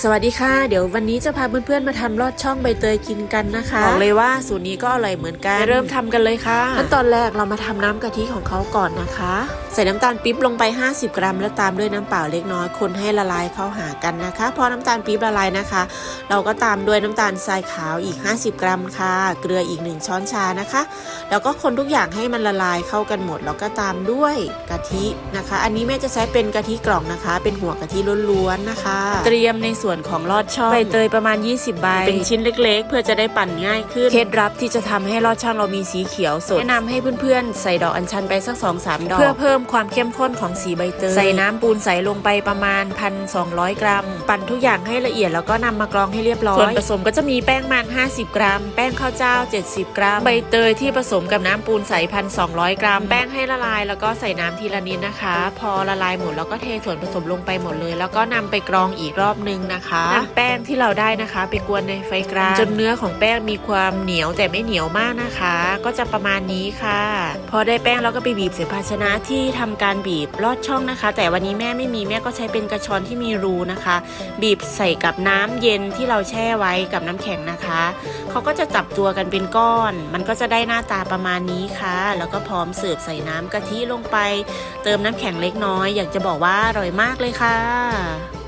สวัสดีค่ะ เดี๋ยววันนี้จะพาเพื่อนๆมาทำลอดช่องใบเตยกินกันนะคะ บอกเลยว่าสูตรนี้ก็อร่อยเหมือนกันไปเริ่มทำกันเลยค่ะขั้นตอนแรกเรามาทำน้ำกะทิของเขาก่อนนะคะ ใส่น้ำตาลปี๊บลงไป 50 กรัม แล้วตามด้วยน้ำเปล่าเล็กน้อยคนให้ละลายเข้าหากันนะคะ พอน้ำตาลปี๊บละลายนะคะ เราก็ตามด้วยน้ำตาลทรายขาวอีก 50 กรัมค่ะ เกลืออีก 1 ช้อนชานะคะ แล้วก็คนทุกอย่างให้มันละลายเข้ากันหมด แล้วก็ตามด้วยกะทินะคะ อันนี้แม่จะใช้เป็นกะทิกล่องนะคะ เป็นหัวกะทิล้วนๆนะคะ เตรียมในส่วนของลอดช่องใบเตยประมาณ 20 ใบ เป็นชิ้นเล็กๆ เพื่อจะได้ปั่นง่ายขึ้น เคล็ดลับที่จะทำให้ลอดช่องเรามีสีเขียวสด แนะนำให้เพื่อนๆ ใส่ดอกอัญชันไปสัก 2-3 ดอก เพื่อเพิ่มความเข้มข้นของสีใบเตย ใส่น้ำปูนใสลงไปประมาณ 1,200 กรัม ปั่นทุกอย่างให้ละเอียดแล้วก็นำมากรองให้เรียบร้อย ส่วนผสมก็จะมีแป้งมัน 50 กรัม แป้งข้าวเจ้า 70 กรัม ใบเตยที่ผสมกับน้ำปูนใส1,200 กรัม แป้งให้ละลาย แล้วก็ใส่น้ำทีละนิดนะคะ พอละลายหมดแล้วก็เทส่วนผสมลงไปหมดเลย แล้วก็นำไปกรองอีกรอบนึงนะคะนำแป้งที่เราได้นะคะ ไปกวนในไฟกลางจนเนื้อของแป้งมีความเหนียวแต่ไม่เหนียวมากนะคะ ก็จะประมาณนี้ค่ะ พอได้แป้งแล้วก็ไปบีบใส่ภาชนะที่ทำการบีบลอดช่องนะคะ แต่วันนี้แม่ไม่มีแม่ก็ใช้เป็นกระชอนที่มีรูนะคะ บีบใส่กับน้ำเย็นที่เราแช่ไว้กับน้ำแข็งนะคะเขาก็จะจับตัวกันเป็นก้อน มันก็จะได้หน้าตาประมาณนี้ค่ะ แล้วก็พร้อมเสิร์ฟใส่น้ำกะทิลงไป เติมน้ำแข็งเล็กน้อย อยากจะบอกว่าอร่อยมากเลยค่ะ